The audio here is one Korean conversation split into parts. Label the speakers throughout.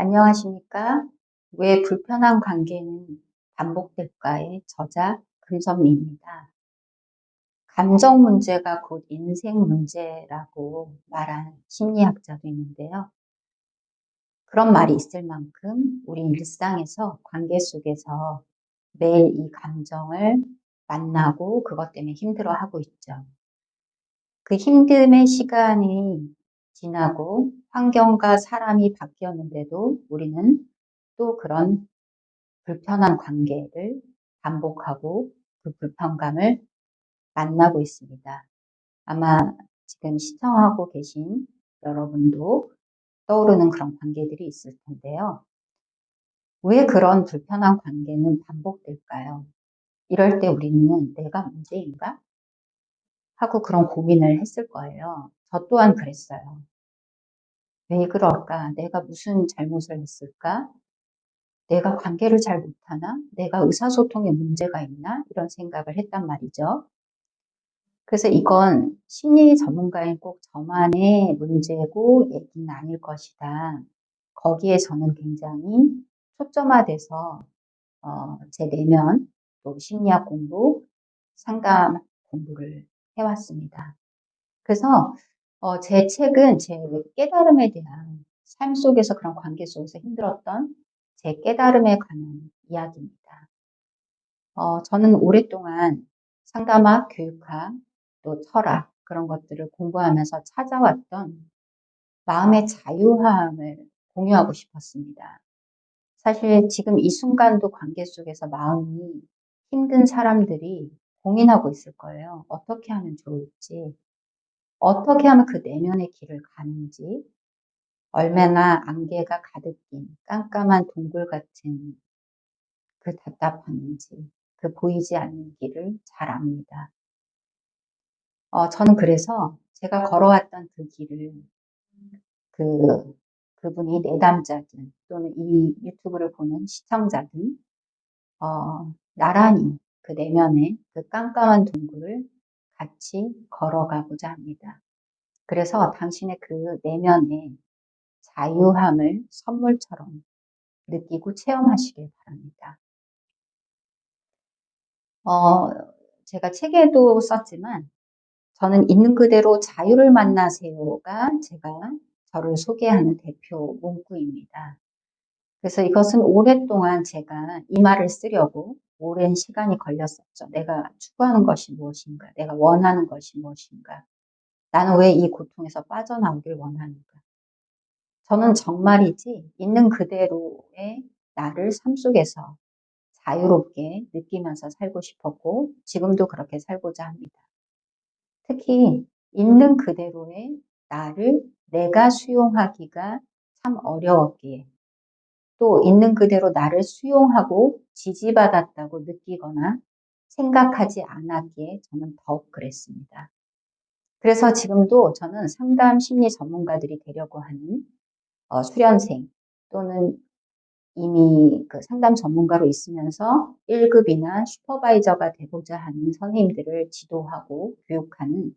Speaker 1: 안녕하십니까? 왜 불편한 관계는 반복될까의 저자 금선미입니다. 감정 문제가 곧 인생 문제라고 말한 심리학자도 있는데요. 그런 말이 있을 만큼 우리 일상에서 관계 속에서 매일 이 감정을 만나고 그것 때문에 힘들어하고 있죠. 그 힘듦의 시간이 지나고 환경과 사람이 바뀌었는데도 우리는 또 그런 불편한 관계를 반복하고 그 불편감을 만나고 있습니다. 아마 지금 시청하고 계신 여러분도 떠오르는 그런 관계들이 있을 텐데요. 왜 그런 불편한 관계는 반복될까요? 이럴 때 우리는 내가 문제인가? 하고 그런 고민을 했을 거예요. 저 또한 그랬어요. 왜 그럴까? 내가 무슨 잘못을 했을까? 내가 관계를 잘 못하나? 내가 의사소통에 문제가 있나? 이런 생각을 했단 말이죠. 그래서 이건 심리 전문가인 꼭 저만의 문제고 얘기는 아닐 것이다. 거기에 저는 굉장히 초점화돼서 어, 제 내면 또 심리학 공부, 상담 공부를 해왔습니다. 그래서 어, 제 책은 제 깨달음에 대한 삶 속에서 그런 관계 속에서 힘들었던 제 깨달음에 관한 이야기입니다. 어, 저는 오랫동안 상담학, 교육학, 또 철학 그런 것들을 공부하면서 찾아왔던 마음의 자유함을 공유하고 싶었습니다. 사실 지금 이 순간도 관계 속에서 마음이 힘든 사람들이 고민하고 있을 거예요. 어떻게 하면 좋을지, 어떻게 하면 그 내면의 길을 가는지, 얼마나 안개가 가득 낀 깜깜한 동굴 같은 그 답답함인지, 그 보이지 않는 길을 잘 압니다. 어, 저는 그래서 제가 걸어왔던 그 길을 그, 그분이 내담자들 또는 이 유튜브를 보는 시청자들, 어, 나란히 그 내면의 그 깜깜한 동굴을 같이 걸어가고자 합니다. 그래서 당신의 그 내면의 자유함을 선물처럼 느끼고 체험하시길 바랍니다. 어, 제가 책에도 썼지만 저는 있는 그대로 자유를 만나세요가 제가 저를 소개하는 대표 문구입니다. 그래서 이것은 오랫동안 제가 이 말을 쓰려고 오랜 시간이 걸렸었죠. 내가 추구하는 것이 무엇인가? 내가 원하는 것이 무엇인가? 나는 왜 이 고통에서 빠져나오길 원하는가? 저는 정말이지 있는 그대로의 나를 삶 속에서 자유롭게 느끼면서 살고 싶었고 지금도 그렇게 살고자 합니다. 특히 있는 그대로의 나를 내가 수용하기가 참 어려웠기에 또 있는 그대로 나를 수용하고 지지받았다고 느끼거나 생각하지 않았기에 저는 더욱 그랬습니다. 그래서 지금도 저는 상담 심리 전문가들이 되려고 하는 어, 수련생 또는 이미 그 상담 전문가로 있으면서 1급이나 슈퍼바이저가 되고자 하는 선생님들을 지도하고 교육하는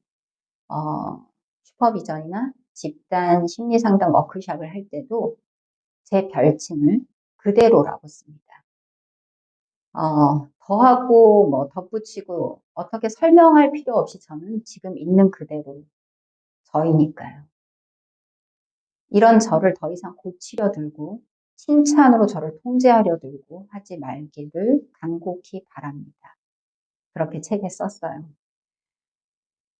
Speaker 1: 어, 슈퍼비전이나 집단 심리 상담 워크샵을 할 때도 제 별칭을 그대로라고 씁니다. 어, 더하고 뭐 덧붙이고 어떻게 설명할 필요 없이 저는 지금 있는 그대로 저이니까요. 이런 저를 더 이상 고치려 들고 칭찬으로 저를 통제하려 들고 하지 말기를 간곡히 바랍니다. 그렇게 책에 썼어요.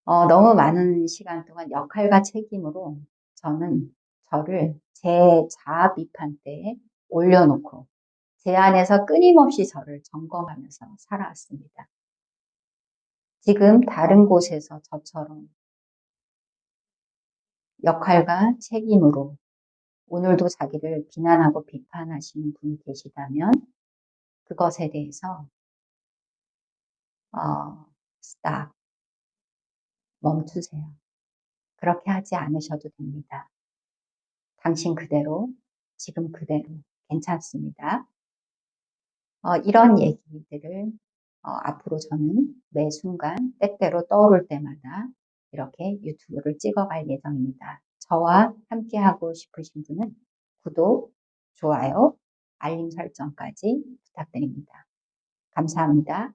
Speaker 1: 어, 너무 많은 시간 동안 역할과 책임으로 저는 저를 제 자아 비판대에 올려놓고 제 안에서 끊임없이 저를 점검하면서 살아왔습니다. 지금 다른 곳에서 저처럼 역할과 책임으로 오늘도 자기를 비난하고 비판하시는 분이 계시다면 그것에 대해서 어, stop 멈추세요. 그렇게 하지 않으셔도 됩니다. 당신 그대로, 지금 그대로 괜찮습니다. 어, 이런 얘기들을 어, 앞으로 저는 매 순간 때때로 떠오를 때마다 이렇게 유튜브를 찍어갈 예정입니다. 저와 함께 하고 싶으신 분은 구독, 좋아요, 알림 설정까지 부탁드립니다. 감사합니다.